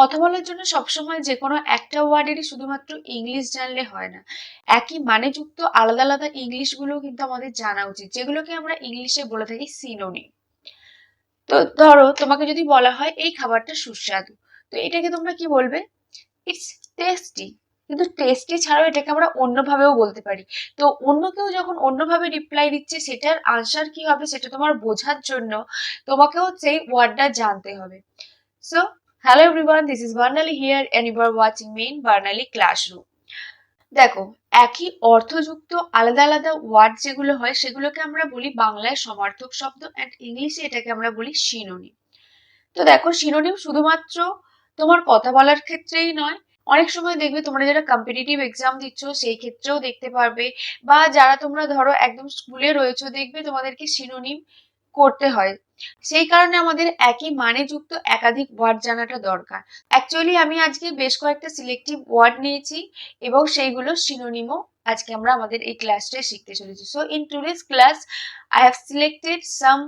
কথা বলার জন্য সবসময় যে কোনো একটা ওয়ার্ডেরই শুধুমাত্র ইংলিশ জানলে হয় না। একই মানে যুক্ত আলাদা আলাদা ইংলিশগুলো কিন্তু আমাদের জানা উচিত, যেগুলোকে আমরা ইংলিশে বলে থাকি সিনোনিম তো ধরো, তোমাকে যদি বলা হয় এই খাবারটা সুস্বাদু, তো এটাকে তোমরা কি বলবে? ইটস টেস্টি কিন্তু টেস্টি ছাড়াও এটাকে আমরা অন্যভাবেও বলতে পারি। তো অন্য কেউ যখন অন্যভাবে রিপ্লাই দিচ্ছে, সেটার আনসার কি হবে সেটা তোমার বোঝার জন্য তোমাকেও সেই ওয়ার্ডটা জানতে হবে। So hello everyone this is Barnali here and you are watching main Barnali classroom দেখো, একই অর্থযুক্ত আলাদা আলাদা ওয়ার্ড যেগুলো হয় সেগুলোকে আমরা বলি বাংলায় সমার্থক শব্দ অ্যান্ড ইংলিশে এটাকে আমরা বলি সিনোনিম তো দেখো সিনোনিম শুধুমাত্র তোমার কথা বলার ক্ষেত্রেই নয়। অনেক সময় দেখবে তোমরা যারা কম্পিটিটিভ এক্সাম দিচ্ছ সেই ক্ষেত্রেও দেখতে পারবে বা যারা তোমরা ধরো একদম স্কুলে রয়েছো দেখবে তোমাদেরকে সিনোনিম করতে হয়। সেই কারণে আমাদের একই মানে যুক্ত একাধিক ওয়ার্ড জানাটা দরকার। অ্যাকচুয়ালি আমি আজকে বেশ কয়েকটা সিলেক্টিভ ওয়ার্ড নিয়েছি এবং সেইগুলো সিনোনিমও আজকে আমরা আমাদের এই ক্লাসটায় শিখতে চলেছি। So in today's class I have selected some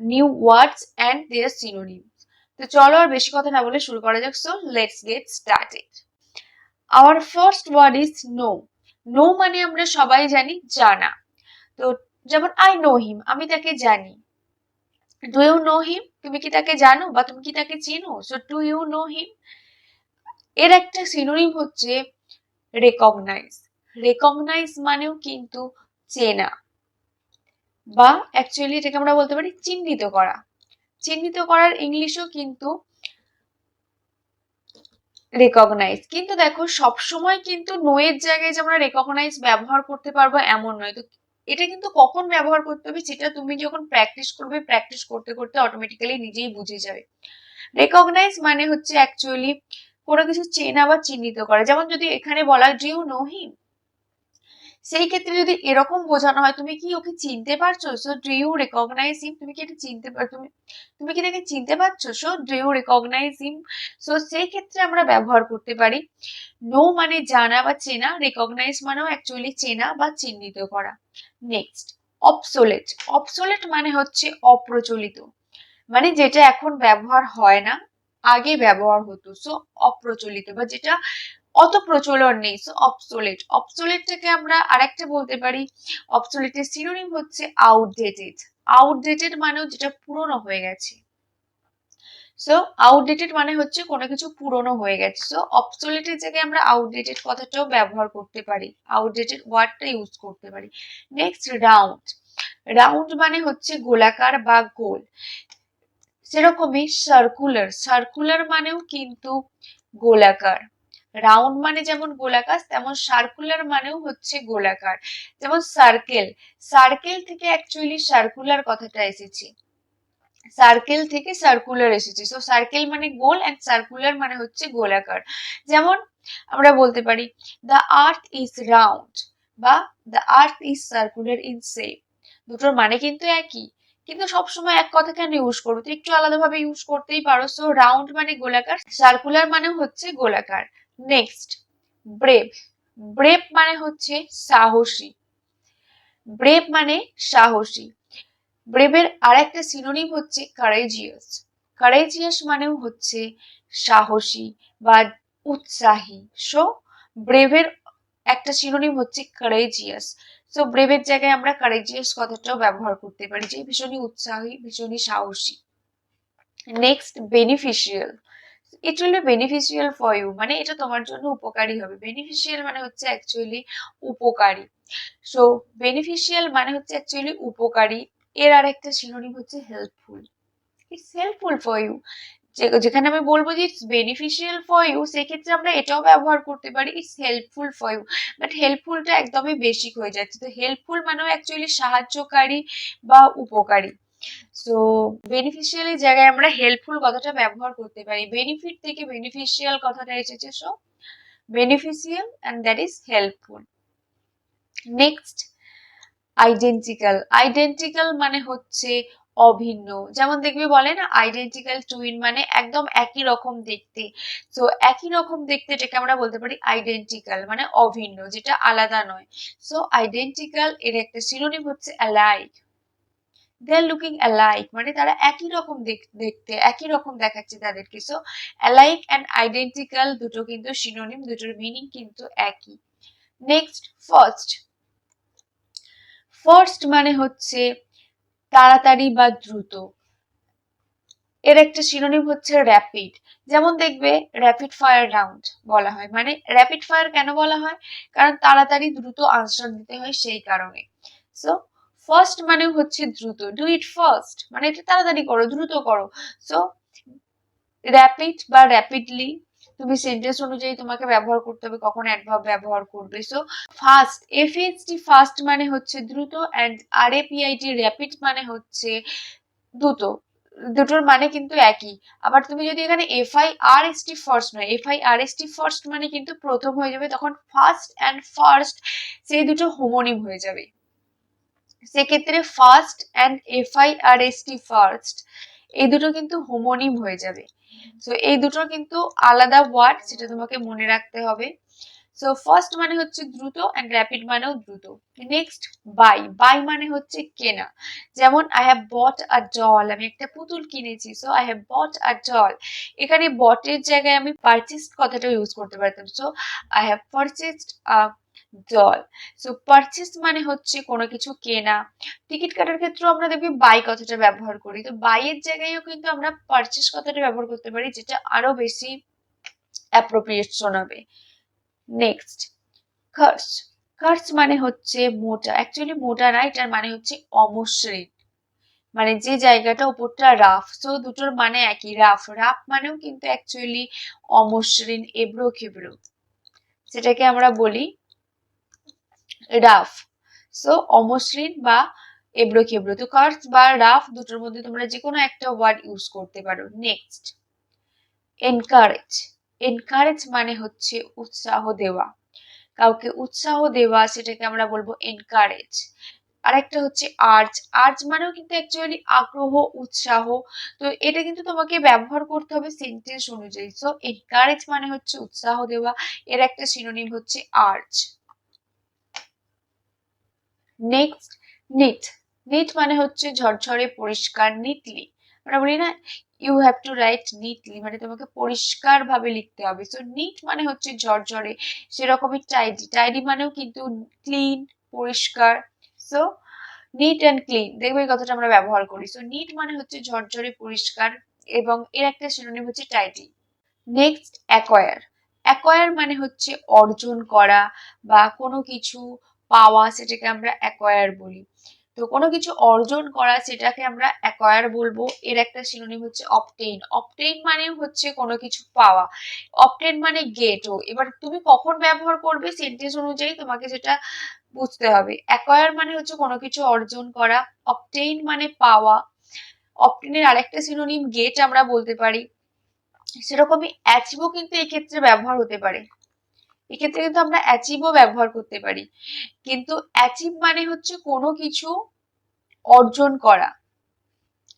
new words and their synonyms তো চলো আর বেশি কথা না বলে শুরু করা যাক। So let's get started our first word is know know মানে আমরা সবাই জানি, জানা। তো যেমন আই নো হিম আমি তাকে জানি। ডু ইউ নো হিম তুমি কি তাকে জানো বা তুমি কি তাকে চেনো? So do you know him এর একটা সিনোনিম হচ্ছে রেকগনাইজ রেকগনাইজ মানেও কিন্তু চেনা বা অ্যাকচুয়ালি এটাকে আমরা বলতে পারি চিহ্নিত করা। চিহ্নিত করার ইংলিশও কিন্তু রেকগনাইজ কিন্তু দেখো সব সময় কিন্তু নোয়ের জায়গায় যে আমরা রেকগনাইজ ব্যবহার করতে পারব এমন নয়। তো এটা কিন্তু কখন ব্যবহার করতে হবে সেটা তুমি যখন প্র্যাকটিস করবে প্র্যাকটিস করতে করতে অটোমেটিক্যালি নিজেই বুঝে যাবে। রেকগনাইজ মানে হচ্ছে অ্যাকচুয়ালি কোনো কিছু চেনা বা চিহ্নিত করা। যেমন যদি এখানে বলা ডিউ নো হিম সেই ক্ষেত্রে যদি এরকম বোঝানো হয়, তুমি কি ওকে চিনতে পারছ? So do you recognise him তুমি কি এটা চিনতে পার তুমি তুমি কি তাকে চিনতে পারছ? So do you recognise him so সেই ক্ষেত্রে আমরা ব্যবহার করতে পারি নো মানে জানা বা চেনা রেকগনাইজ মানেও অ্যাকচুয়ালি চেনা বা চিহ্নিত করা। নেক্সট অবসোলেট অবসোলেট মানে হচ্ছে অপ্রচলিত মানে যেটা এখন ব্যবহার হয় না, আগে ব্যবহার হতো। সো অপ্রচলিত বা যেটা অত প্রচলন নেই সো অবসোলেট অবসোলেটটাকে আমরা আরেকটা বলতে পারি। অবসোলেটের সিনোনিম হচ্ছে আউটডেটেড আউটডেটেড মানেও যেটা পুরনো হয়ে গেছে। সো আউটডেটেড মানে হচ্ছে কোনো কিছু পুরনো হয়ে গেছে। সো অবসোলেটের জায়গায় আমরা আউটডেটেড কথাটাও ব্যবহার করতে পারি। আউটডেটেড ওয়ার্ডটা ইউজ করতে পারি। নেক্সট রাউন্ড রাউন্ড মানে হচ্ছে গোলাকার বা গোল। সেরকমই সার্কুলার সার্কুলার মানেও কিন্তু গোলাকার। রাউন্ড মানে যেমন গোলাকার, তেমন সার্কুলার মানেও হচ্ছে গোলাকার। যেমন সার্কেল সার্কেল থেকে অ্যাকচুয়ালি সার্কুলার কথাটা এসেছে। সার্কেল থেকে সার্কুলার এসেছে। সো সার্কেল মানে গোল অ্যান্ড সার্কুলার মানে হচ্ছে গোলাকার। যেমন আমরা বলতে পারি দ্য আর্থ ইজ রাউন্ড বা the earth is circular in shape দুটোর মানে কিন্তু একই। কিন্তু সবসময় এক কথা কেন ইউজ করব? তো একটু আলাদাভাবে ইউজ করতেই পারো। সো রাউন্ড মানে গোলাকার সার্কুলার মানে হচ্ছে গোলাকার। নেক্সট ব্রেভ ব্রেভ মানে হচ্ছে সাহসী। ব্রেভ মানে সাহসী। ব্রেভের আর একটা সিনোনিম হচ্ছে কারেজিয়াস কারেজিয়াস মানেও হচ্ছে সাহসী বা উৎসাহী। সো ব্রেভের একটা সিনোনিম হচ্ছে কারেজিয়াস সো ব্রেভের জায়গায় আমরা কারেজিয়াস কথাটাও ব্যবহার করতে পারি যে ভীষণই উৎসাহী, ভীষণই সাহসী। Next beneficial it will beneficial for you মানে এটা তোমার জন্য উপকারী হবে। বেনিফিশিয়াল মানে হচ্ছে অ্যাকচুয়ালি উপকারী। সো বেনিফিশিয়াল মানে হচ্ছে অ্যাকচুয়ালি উপকারী। এর আর একটা সিনোনিম হচ্ছে helpful it's helpful for you যেখানে আমি বলব যে ইটস বেনিফিশিয়াল ফর ইউ সেক্ষেত্রে আমরা এটাও ব্যবহার করতে পারি। It's helpful for you but হেল্পফুলটা একদমই বেসিক হয়ে যাচ্ছে। তো হেল্পফুল মানেও অ্যাকচুয়ালি সাহায্যকারী বা উপকারী। সো বেনিফিশিয়ালের জায়গায় আমরা হেল্পফুল কথাটা ব্যবহার করতে পারি। বেনিফিট থেকে বেনিফিশিয়াল কথাটা এসেছে so beneficial and that is helpful next identical identical মানে হচ্ছে অভিন্ন। যেমন দেখবি বলে না আইডেন্টিক্যাল টুইন মানে একদম একই রকম দেখতে। সো একই রকম দেখতে এটাকে আমরা বলতে পারি আইডেন্টিক্যাল মানে অভিন্ন, যেটা আলাদা নয়। সো আইডেন্টিক্যাল এর একটা সিনোনিম হচ্ছে alike they are looking alike মানে তারা একই রকম দেখ- দেখতে, একই রকম দেখাচ্ছে তাদেরকে। সো অ্যালাইক অ্যান্ড আইডেন্টিক্যাল দুটো কিন্তু সিনোনিম দুটোর মিনিং কিন্তু একই। নেক্সট ফার্স্ট ফার্স্ট মানে হচ্ছে তাড়াতাড়ি বা দ্রুত। এর একটা শিরোনাম হচ্ছে র্যাপিড যেমন দেখবে র্যাপিড ফায়ার রাউন্ড বলা হয়। মানে র্যাপিড ফায়ার কেন বলা হয়? কারণ তাড়াতাড়ি দ্রুত আনসার দিতে হয় সেই কারণে। সো ফার্স্ট মানে হচ্ছে দ্রুত। ডু ইট ফার্স্ট মানে এটা তাড়াতাড়ি করো, দ্রুত করো। সো র্যাপিড বা র্যাপিডলি তুমি সেন্টেন্স অনুযায়ী তোমাকে ব্যবহার করতে হবে, কখন অ্যাডভার্ব ব্যবহার করবে। সো ফাস্ট এফএসটি ফাস্ট মানে হচ্ছে দ্রুত অ্যান্ড আর এপিআইটি র্যাপিড মানে হচ্ছে দ্রুত। দুটোর মানে কিন্তু একই। আবার তুমি যদি এখানে F I R S T first নয় F I R S T first মানে কিন্তু প্রথম হয়ে যাবে, তখন ফার্স্ট অ্যান্ড ফার্স্ট সেই দুটো হোমোনিম হয়ে যাবে। সেক্ষেত্রে first and F I R S T first এই দুটো কিন্তু হোমোনিম হয়ে যাবে। সো এই দুটো কিন্তু আলাদা ওয়ার্ড সেটা তোমাকে মনে রাখতে হবে। সো ফার্স্ট মানে হচ্ছে দ্রুত অ্যান্ড র্যাপিড মানেও দ্রুত। নেক্সট বাই বাই মানে হচ্ছে কেনা। যেমন আই হ্যাভ বট আ জল আমি একটা পুতুল কিনেছি। So I have bought a doll এখানে বটের জায়গায় আমি পারচেস কথাটা ইউজ করতে পারতাম। So I have purchased doll so purchase মানে হচ্ছে কোনো কিছু কেনা। টিকিট কাটার ক্ষেত্রেও আমরা দেখবি বাই কথাটা ব্যবহার করি। তো বাইয়ের জায়গায়ও কিন্তু আমরা পারচেস কথাটা ব্যবহার করতে পারি, যেটা আরও বেশি অ্যাপ্রোপ্রিয়েট শোনাবে। নেক্সট খার্স খার্স মানে হচ্ছে মোটা। অ্যাকচুয়ালি মোটা না, এটার মানে হচ্ছে অমসৃণ। মানে যে জায়গাটা উপরটা রাফ সো দুটোর মানে একই রাফ রাফ মানেও কিন্তু অ্যাকচুয়ালি অমসৃণ এবড়ো খেবড়ো সেটাকে আমরা বলি রাফ। সো অমসৃণ বা এবড়ো খেবড়ো তো কার্স বা রাফ দুটোর মধ্যে তোমরা যে কোনো একটা ওয়ার্ড ইউজ করতে পারো। নেক্সট এনকারেজ এনকারেজ মানে হচ্ছে উৎসাহ দেওয়া। কাউকে উৎসাহ দেওয়া, সেটাকে আমরা বলব এনকারেজ আরেকটা হচ্ছে আর্জ আর্জ মানেও কিন্তু অ্যাকচুয়ালি আগ্রহ, উৎসাহ। তো এটা কিন্তু তোমাকে ব্যবহার করতে হবে সেন্টেন্স অনুযায়ী। সো এনকারেজ মানে হচ্ছে উৎসাহ দেওয়া। এর একটা সিনোনিম হচ্ছে আর্জ নেক্সট নিট নিট মানে হচ্ছে ঝরঝরে পরিষ্কার নিটলি আমরা বলি না you have to write neatly মানে তোমাকে পরিষ্কার ভাবে লিখতে হবে। সো নিট মানে হচ্ছে ঝরঝরে, সেরকমই টাইডি টাইডি মানেও কিন্তু ক্লিন পরিষ্কার। সো নিট অ্যান্ড ক্লিন দেখবে এই কথাটা আমরা ব্যবহার করি। সো নিট মানে হচ্ছে ঝরঝরে, পরিষ্কার, এবং এর একটা সিনোনিম হচ্ছে টাইডি নেক্সট অ্যাকোয়ার অ্যাকোয়ার মানে হচ্ছে অর্জন করা বা কোনো কিছু পাওয়া সেটাকে আমরা অ্যাকোয়ার বলি। তো কোনো কিছু অর্জন করা সেটাকে আমরা অ্যাকোয়ার বলব। এর একটা সিনোনিম হচ্ছে অপটেইন অপটেইন মানে হচ্ছে কোনো কিছু পাওয়া। অপটেইন মানে গেটও এবার তুমি কখন ব্যবহার করবে সেন্টেন্স অনুযায়ী তোমাকে সেটা বুঝতে হবে। অ্যাকোয়ার মানে হচ্ছে কোনো কিছু অর্জন করা। অপটেইন মানে পাওয়া। অপটেইনের আরেকটা সিনোনিম গেট আমরা বলতে পারি। সেরকমই অ্যাচিভও কিন্তু এই ক্ষেত্রে ব্যবহার হতে পারে। এক্ষেত্রে কিন্তু আমরা অ্যাচিভও ব্যবহার করতে পারি। কিন্তু অ্যাচিভ মানে হচ্ছে কোনো কিছু অর্জন করা।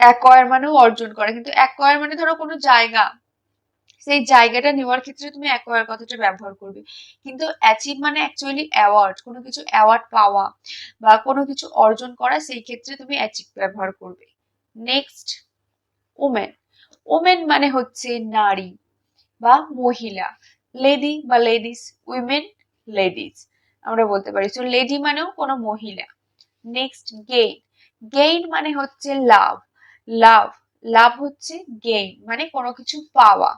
অ্যাকোয়ার মানেও অর্জন করা। কিন্তু অ্যাকোয়ার মানে ধরো কোনো জায়গা। সেই জায়গাটা নেওয়ার ক্ষেত্রে তুমি অ্যাকোয়ার কথাটা ব্যবহার করবে। কিন্তু অ্যাচিভ মানে অ্যাকচুয়ালি অ্যাওয়ার্ড কোনো কিছু অ্যাওয়ার্ড পাওয়া বা কোনো কিছু অর্জন করা, সেই ক্ষেত্রে তুমি অ্যাচিভ ব্যবহার করবে। নেক্সট ওমেন ওমেন মানে হচ্ছে নারী বা মহিলা। লেডি বা লেডিস উইমেন লেডিস আমরা বলতে পারি। সো লেডি মানেও কোনো মহিলা। নেক্সট গেইন গেইন মানে হচ্ছে লাভ লাভ লাভ হচ্ছে গেইন মানে কোনো কিছু পাওয়া।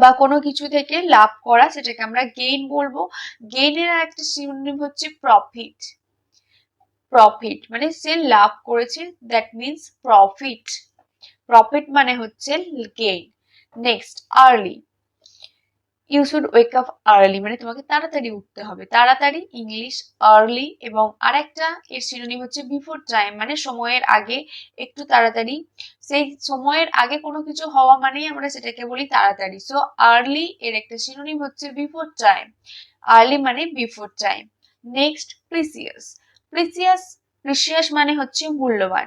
বা কোনো কিছু থেকে লাভ করা, সেটাকে আমরা গেইন বলব। গেইনের একটা সিনোনিম হচ্ছে প্রফিট প্রফিট মানে সে লাভ করেছে দ্যাট মিনস প্রফিট প্রফিট মানে হচ্ছে gain next early you should wake up early মানে তোমাকে তাড়াতাড়ি উঠতে হবে। তাড়াতাড়ি ইংলিশ আর্লি এবং আরেকটা এর সিনোনিম হচ্ছে বিফোর টাইম মানে সময়ের আগে একটু তাড়াতাড়ি। সেই সময়ের আগে কোনো কিছু হওয়া মানেই আমরা সেটাকে বলি তাড়াতাড়ি। সো আর্লি এর একটা সিনোনিম হচ্ছে বিফোর টাইম আর্লি মানে before time next precious precious precious মানে হচ্ছে মূল্যবান।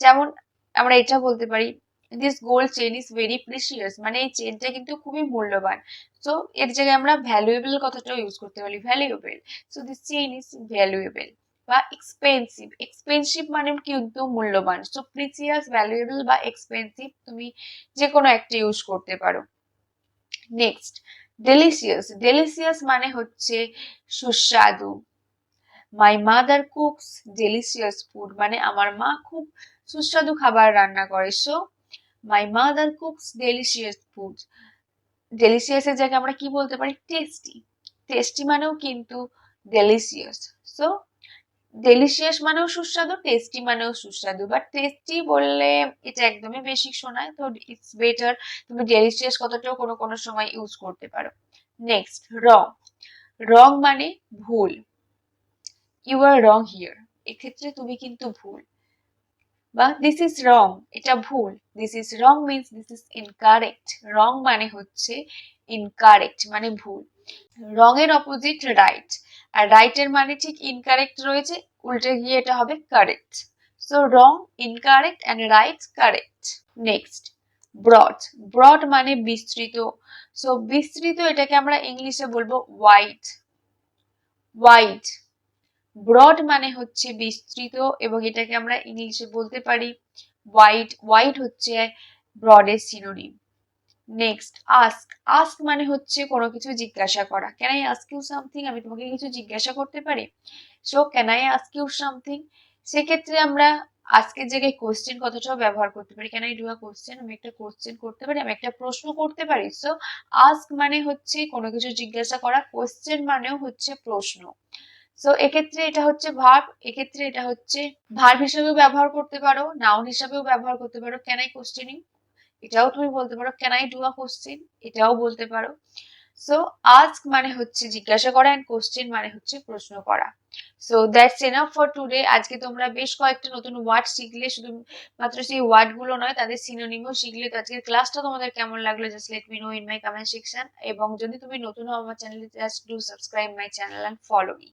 যেমন আমরা এটা বলতে পারি this gold chain is very precious মানে এই চেনটা কিন্তু খুবই মূল্যবান। সো এর জায়গায় আমরা ভ্যালুয়েবল কথাটাও ইউজ করতে পারি। Valuable so this chain is valuable বা এক্সপেন্সিভ এক্সপেন্সিভ মানে কিন্তু মূল্যবান। সো প্রিসিয়াস ভ্যালুয়েবল বা এক্সপেন্সিভ তুমি যে কোনো একটা ইউজ করতে পারো। নেক্সট ডেলিসিয়াস ডেলিসিয়াস মানে হচ্ছে সুস্বাদু। My mother cooks delicious food মানে আমার মা খুব সুস্বাদু খাবার রান্না করে। So my mother cooks delicious food ডেলিসিয়াসের জায়গায় আমরা কি বলতে পারি? টেস্টি টেস্টি মানেও কিন্তু ডেলিশিয়াস সো ডেলিশিয়াস মানেও সুস্বাদু টেস্টি মানেও সুস্বাদু। বাট টেস্টি বললে এটা একদমই বেশি শোনায়। তো ইটস বেটার তুমি ডেলিশিয়াস কথাটাও কোনো কোনো সময় ইউজ করতে পারো। নেক্সট রং রং মানে ভুল। ইউ আর রং হিয়ার এক্ষেত্রে তুমি কিন্তু ভুল। বা দিস ইজ রং এটা ভুল। This is wrong means this is incorrect wrong মানে হচ্ছে ইনকারেক্ট মানে ভুল। রঙের অপোজিট রাইট আর রাইট এর মানে ঠিক ইনকারেক্ট রয়েছে, উল্টে গিয়ে এটা হবে correct so wrong incorrect and right correct next broad broad মানে বিস্তৃত। সো বিস্তৃত এটাকে আমরা ইংলিশে বলব ওয়াইড ওয়াইড ব্রড মানে হচ্ছে বিস্তৃত এবং এটাকে আমরা ইংলিশে বলতে পারি ওয়াইড ওয়াইড হচ্ছে ব্রডের সিনোনিম নেক্সট আস্ক আস্ক মানে হচ্ছে কোনো কিছু জিজ্ঞাসা করা। Can I ask you something আমি তোমাকে কিছু জিজ্ঞাসা করতে পারি? So can I ask you something সেক্ষেত্রে আমরা আজকের জায়গায় কোশ্চেন কথাটাও ব্যবহার করতে পারি। আই ডু আ কোশ্চেন আমি একটা কোশ্চেন করতে পারি, আমি একটা প্রশ্ন করতে পারি। সো আস্ক মানে হচ্ছে কোনো কিছু জিজ্ঞাসা করা। কোশ্চেন মানেও হচ্ছে প্রশ্ন। সো এক্ষেত্রে এটা হচ্ছে ভার্ব এক্ষেত্রে এটা হচ্ছে ভার্ব হিসেবেও ব্যবহার করতে পারো নাউন হিসেবেও ব্যবহার করতে পারো। ক্যান আই কোশ্চেনিং এটাও তুমি বলতে পারো। Can I do a question এটাও বলতে পারো। সো আস্ক মানে হচ্ছে জিজ্ঞাসা করা এন্ড কোশ্চেন মানে হচ্ছে প্রশ্ন করা। So that's enough for today আজকে তোমরা বেশ কয়েকটা নতুন ওয়ার্ড শিখলে শুধু মাত্র সেই ওয়ার্ডগুলো নয়, তাদের সিনোনিমও শিখলে। তো আজকের ক্লাসটা তোমাদের কেমন লাগল just let me know in my comment section এবং যদি তুমি নতুন হও আমার চ্যানেলে just do subscribe my channel and follow me